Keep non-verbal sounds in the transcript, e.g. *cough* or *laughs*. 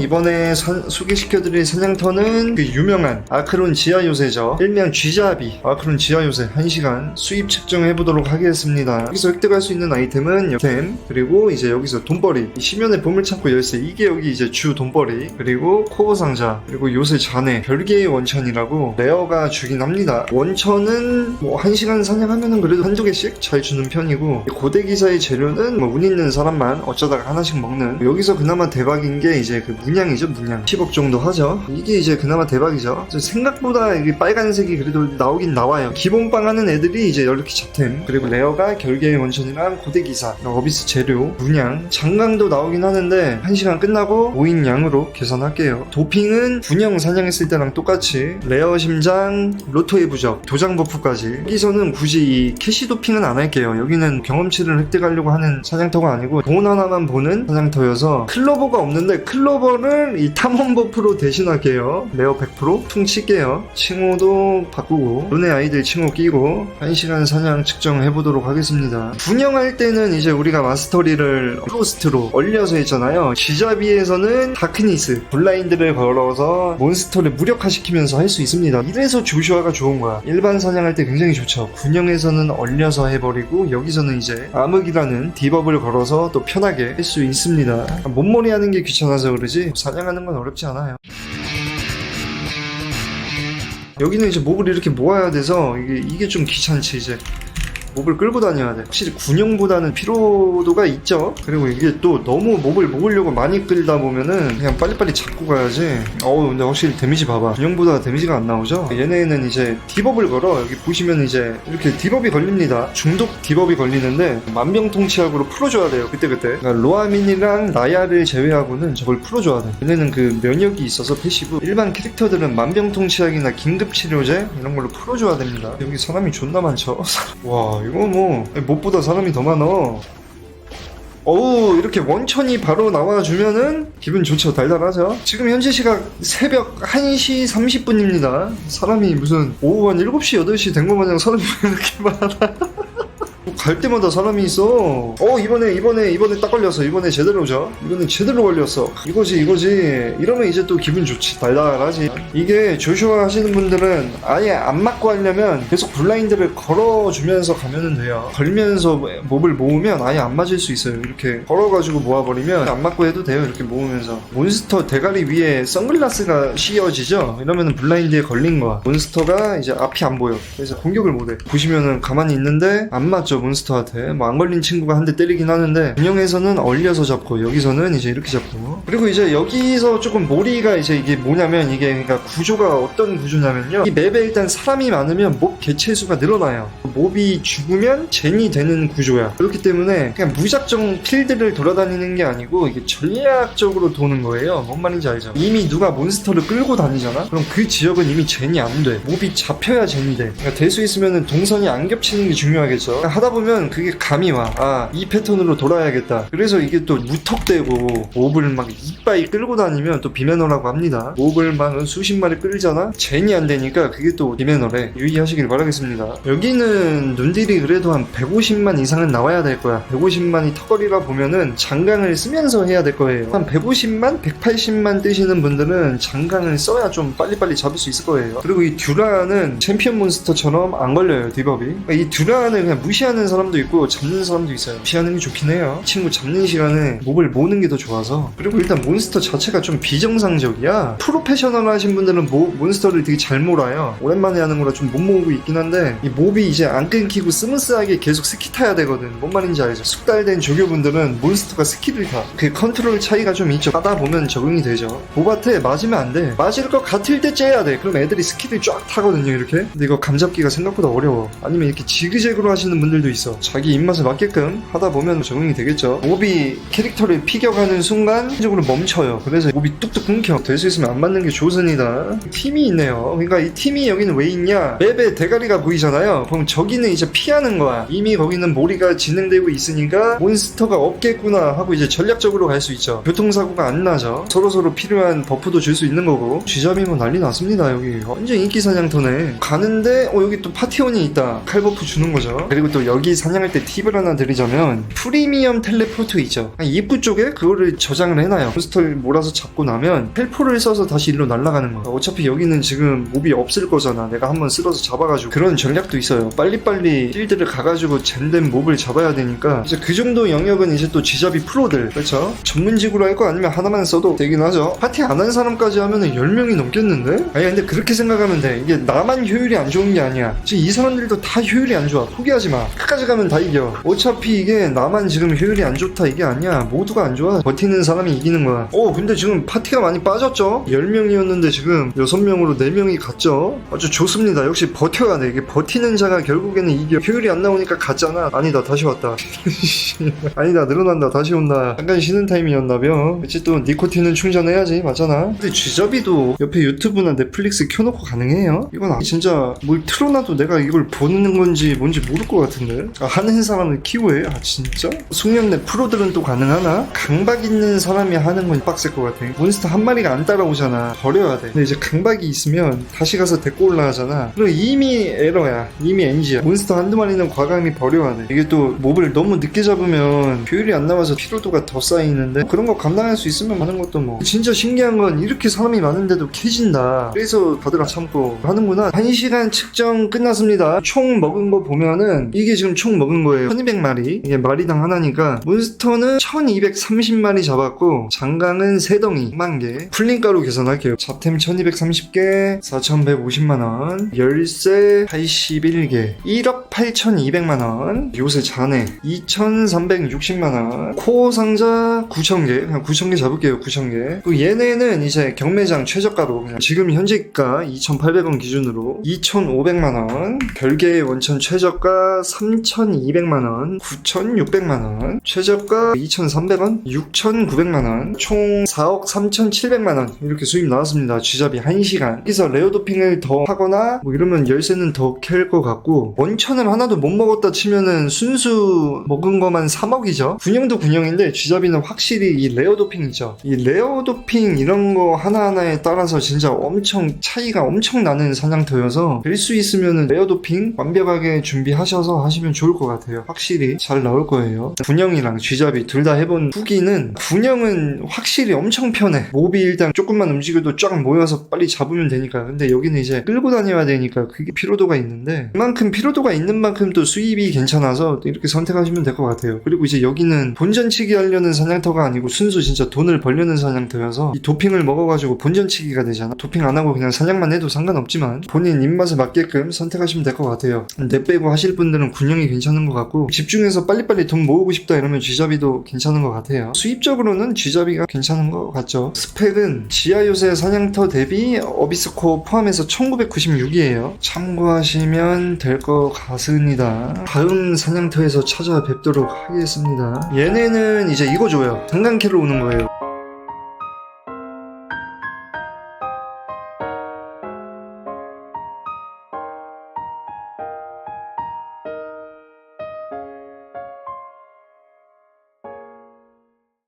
이번에 사- 소개시켜드릴 사냥터는 그 유명한 아크론 지하 요새죠. 일명 쥐잡이 아크론 지하 요새 1시간 수입 측정해보도록 하겠습니다. 여기서 획득할 수 있는 아이템은 템 그리고 이제 여기서 돈벌이 이 심연의 보물창고 열쇠 이게 여기 이제 주 돈벌이 그리고 코어 상자 그리고 요새 잔해 별개의 원천이라고 레어가 주긴 합니다. 원천은 뭐 1시간 사냥하면은 그래도 한두 개씩 잘 주는 편이고 고대 기사의 재료는 뭐 운 있는 사람만 어쩌다가 하나씩 먹는 여기서 그나마 대박인 게 이제 그 문양이죠 문양 10억 정도 하죠. 이게 이제 그나마 대박이죠. 생각보다 이게 빨간색이 그래도 나오긴 나와요. 기본빵 하는 애들이 이제 이렇게 잡템 그리고 레어가 결계의 원천이랑 고대 기사 어비스 재료 문양 장강도 나오긴 하는데 1시간 끝나고 5인 양으로 계산할게요. 도핑은 분영 사냥했을 때랑 똑같이 레어 심장 로또의 부적 도장 버프까지. 여기서는 굳이 이 캐시 도핑은 안 할게요. 여기는 경험치를 획득하려고 하는 사냥터가 아니고 돈 하나만 보는 사냥터여서 클로버가 없는데 클로버 를 이 탐험 버프로 대신할게요. 레어 100% 퉁칠게요. 칭호도 바꾸고 눈의 아이들 칭호 끼고 1시간 사냥 측정해보도록 하겠습니다. 분영할 때는 이제 우리가 마스터리를 프로스트로 얼려서 했잖아요. 지자비에서는 다크니스 블라인드를 걸어서 몬스터를 무력화시키면서 할 수 있습니다. 이래서 조슈아가 좋은 거야. 일반 사냥할 때 굉장히 좋죠. 군영에서는 얼려서 해버리고 여기서는 이제 암흑이라는 디버블을 걸어서 또 편하게 할 수 있습니다. 몸머리 하는 게 귀찮아서 그러지 사냥하는 건 어렵지 않아요. 여기는 이제 몹을 이렇게 모아야 돼서 이게, 이게 좀 귀찮지 이제 몹을 끌고 다녀야 돼. 확실히 군용보다는 피로도가 있죠. 그리고 이게 또 너무 몹을 모으려고 많이 끌다 보면은 그냥 빨리빨리 잡고 가야지. 어우, 근데 확실히 데미지 봐봐. 군용보다 데미지가 안 나오죠? 얘네는 이제 디버블 걸어. 여기 보시면 이제 이렇게 디버비 걸립니다. 중독 디버비 걸리는데 만병통치약으로 풀어줘야 돼요. 그때 그때. 그러니까 로아민이랑 나야를 제외하고는 저걸 풀어줘야 돼. 얘네는 그 면역이 있어서 패시브. 일반 캐릭터들은 만병통치약이나 긴급치료제 이런 걸로 풀어줘야 됩니다. 여기 사람이 존나 많죠? *laughs* 와, 이거 뭐 못보다 사람이 더 많어. 어우 이렇게 원천이 바로 나와주면은 기분 좋죠. 달달하죠? 지금 현재 시각 새벽 1시 30분입니다. 사람이 무슨 오후 한 7시 8시 된 거 마냥 사람이 왜 *laughs* 이렇게 많아 갈 때마다 사람이 있어. 어 이번에 이번에 이번에 딱 걸렸어. 이번에 제대로죠. 이번에 제대로 걸렸어. 이거지 이거지. 이러면 이제 또 기분 좋지. 달달하지. 이게 조슈아 하시는 분들은 아예 안 맞고 하려면 계속 블라인드를 걸어주면서 가면은 돼요. 걸면서 몹을 모으면 아예 안 맞을 수 있어요. 이렇게 걸어가지고 모아버리면 안 맞고 해도 돼요. 이렇게 모으면서 몬스터 대가리 위에 선글라스가 씌어지죠. 이러면은 블라인드에 걸린 거야. 몬스터가 이제 앞이 안 보여. 그래서 공격을 못해. 보시면은 가만히 있는데 안 맞죠 몬스터 한테. 뭐 안 걸린 친구가 한 대 때리긴 하는데 운영에서는 얼려서 잡고 여기서는 이제 이렇게 잡고 그리고 이제 여기서 조금 몰이가 이제 이게 뭐냐면 이게 그러니까 구조가 어떤 구조냐면요. 이 맵에 일단 사람이 많으면 몹 개체 수가 늘어나요. 몹이 죽으면 젠이 되는 구조야. 그렇기 때문에 그냥 무작정 필드를 돌아다니는 게 아니고 이게 전략적으로 도는 거예요. 뭔 말인지 알죠? 이미 누가 몬스터를 끌고 다니잖아? 그럼 그 지역은 이미 젠이 안 돼. 몹이 잡혀야 젠이 돼. 그러니까 될 수 있으면 동선이 안 겹치는 게 중요하겠죠. 하다 보면 그게 감이 와. 아, 이 패턴으로 돌아야겠다. 그래서 이게 또 무턱대고 몹을 막 이빠이 끌고 다니면 또 비매너라고 합니다. 몹을 막 수십 마리 끌잖아? 젠이 안 되니까 그게 또 비매너래. 유의하시길 바라겠습니다. 여기는 눈딜이 그래도 한 150만 이상은 나와야 될 거야. 150만이 턱걸이라 보면은 장강을 쓰면서 해야 될 거예요. 한 150만, 180만 뜨시는 분들은 장강을 써야 좀 빨리빨리 잡을 수 있을 거예요. 그리고 이 듀라는 챔피언 몬스터처럼 안 걸려요, 디버비. 이 듀라는 그냥 무시하는 사람도 있고 잡는 사람도 있어요. 무시하는 게 좋긴 해요. 이 친구 잡는 시간에 몹을 모으는 게 더 좋아서. 그리고 일단 몬스터 자체가 좀 비정상적이야. 프로페셔널 하신 분들은 모, 몬스터를 되게 잘 몰아요. 오랜만에 하는 거라 좀 못 모으고 있긴 한데 이 몹이 이제 안 끊기고 스무스하게 계속 스키 타야 되거든. 뭔 말인지 알죠? 숙달된 조교분들은 몬스터가 스키를 타. 그 컨트롤 차이가 좀 있죠. 하다 보면 적응이 되죠. 몹한테 맞으면 안 돼. 맞을 것 같을 때 째야 돼. 그럼 애들이 스키를 쫙 타거든요, 이렇게. 근데 이거 감잡기가 생각보다 어려워. 아니면 이렇게 지그재그로 하시는 분들도 있어. 자기 입맛에 맞게끔 하다 보면 적응이 되겠죠. 몹이 캐릭터를 피겨가는 순간 적으로 멈춰요. 그래서 몹이 뚝뚝 끊겨. 될 수 있으면 안 맞는 게 조선이다. 팀이 있네요. 그러니까 이 팀이 여기는 왜 있냐? 맵에 대가리가 보이잖아요. 그럼 저기는 이제 피하는 거야. 이미 거기는 몰이가 진행되고 있으니까 몬스터가 없겠구나 하고 이제 전략적으로 갈 수 있죠. 교통사고가 안 나죠. 서로서로 필요한 버프도 줄 수 있는 거고. 쥐잡이면 난리 났습니다. 여기 완전 인기 사냥터네. 가는데 어 여기 또 파티원이 있다. 칼 버프 주는 거죠. 그리고 또 여기 여기 사냥할 때 팁을 하나 드리자면 프리미엄 텔레포트 있죠. 아, 입구 쪽에 그거를 저장을 해놔요. 몬스터를 몰아서 잡고 나면 텔포를 써서 다시 일로 날아가는 거야. 어차피 여기는 지금 몹이 없을 거잖아. 내가 한번 쓸어서 잡아가지고. 그런 전략도 있어요. 빨리빨리 필드를 가가지고 젠된 몹을 잡아야 되니까 이제 그 정도 영역은 이제 또 지잡이 프로들. 그렇죠 전문직으로 할 거 아니면 하나만 써도 되긴 하죠. 파티 안 한 사람까지 하면은 10명이 넘겠는데? 아니 근데 그렇게 생각하면 돼. 이게 나만 효율이 안 좋은 게 아니야. 지금 이 사람들도 다 효율이 안 좋아. 포기하지 마. 끝까지 가면 다 이겨. 어차피 이게 나만 지금 효율이 안 좋다 이게 아니야. 모두가 안 좋아. 버티는 사람이 이기는 거야. 어 근데 지금 파티가 많이 빠졌죠? 10명이었는데 지금 6명으로 4명이 갔죠? 아주 좋습니다. 역시 버텨야 돼. 이게 버티는 자가 결국에는 이겨. 효율이 안 나오니까 갔잖아. 아니다 다시 왔다. *laughs* 아니다 늘어난다 다시 온다. 잠깐 쉬는 타임이었나벼. 그치 또 니코틴은 충전해야지. 맞잖아. 근데 쥐잡이도 옆에 유튜브나 넷플릭스 켜놓고 가능해요? 이건 아- 진짜 뭘 틀어놔도 내가 이걸 보는 건지 뭔지 모를 것 같은데 아, 하는 사람을 키워해? 아 진짜? 숙련내 프로들은 또 가능하나? 강박 있는 사람이 하는 건 빡셀 것 같아. 몬스터 한 마리가 안 따라오잖아. 버려야 돼. 근데 이제 강박이 있으면 다시 가서 데리고 올라가잖아. 그럼 이미 에러야. 이미 NG야. 몬스터 한두 마리는 과감히 버려야 돼. 이게 또 몹을 너무 늦게 잡으면 효율이 안 나와서 피로도가 더 쌓이는데 그런 거 감당할 수 있으면 하는 것도 뭐. 진짜 신기한 건 이렇게 사람이 많은데도 캐진다. 그래서 다들 참고 하는구나. 1시간 측정 끝났습니다. 총 먹은 거 보면은 이게 지금 총 먹은 거예요. 1200마리. 이게 마리당 하나니까 몬스터는 1230마리 잡았고 장강은 3덩이. 1만개. 풀린가루 계산할게요. 잡템 1230개 4150만원 열쇠 81개 1억 8200만원 요새 잔해 2360만원 코어 상자 9000개. 그냥 9000개 잡을게요 9000개. 그 얘네는 이제 경매장 최저가로 그냥 지금 현재가 2800원 기준으로 2500만원 별개의 원천 최저가 3200만원 9600만원 최저가 2300원 6900만원 총 4억 3700만원 이렇게 수입 나왔습니다. 쥐잡이 1시간. 여기서 레어 도핑을 더 하거나 뭐 이러면 열쇠는 더 캘 것 같고 원천을 하나도 못 먹었다 치면은 순수 먹은 거만 3억이죠. 군형도 군형인데 쥐잡이는 확실히 이 레어 도핑이죠. 이 레어 도핑 이런 거 하나하나에 따라서 진짜 엄청 차이가 엄청 나는 사냥터여서 될 수 있으면은 레어 도핑 완벽하게 준비하셔서 하시면 좋을 것 같아요. 확실히 잘 나올 거예요. 군형이랑 쥐잡이 둘 다 해본 후기는 군형은 확실히 엄청 편해. 몹이 일단 조금만 움직여도 쫙 모여서 빨리 잡으면 되니까 근데 여기는 이제 끌고 다녀야 되니까 그게 피로도가 있는데 그만큼 피로도가 있는 만큼 또 수입이 괜찮아서 이렇게 선택하시면 될 것 같아요. 그리고 이제 여기는 본전치기 하려는 사냥터가 아니고 순수 진짜 돈을 벌려는 사냥터여서 이 도핑을 먹어가지고 본전치기가 되잖아. 도핑 안 하고 그냥 사냥만 해도 상관없지만 본인 입맛에 맞게끔 선택하시면 될 것 같아요. 내 빼고 하실 분들은 군형 이 괜찮은 것 같고 집중해서 빨리빨리 돈 모으고 싶다 이러면 쥐잡이도 괜찮은 것 같아요. 수입적으로는 쥐잡이가 괜찮은 것 같죠. 스펙은 지하 요새 사냥터 대비 어비스코 포함해서 1996이에요. 참고하시면 될 것 같습니다. 다음 사냥터에서 찾아뵙도록 하겠습니다. 얘네는 이제 이거 줘요. 장강캐로 오는 거예요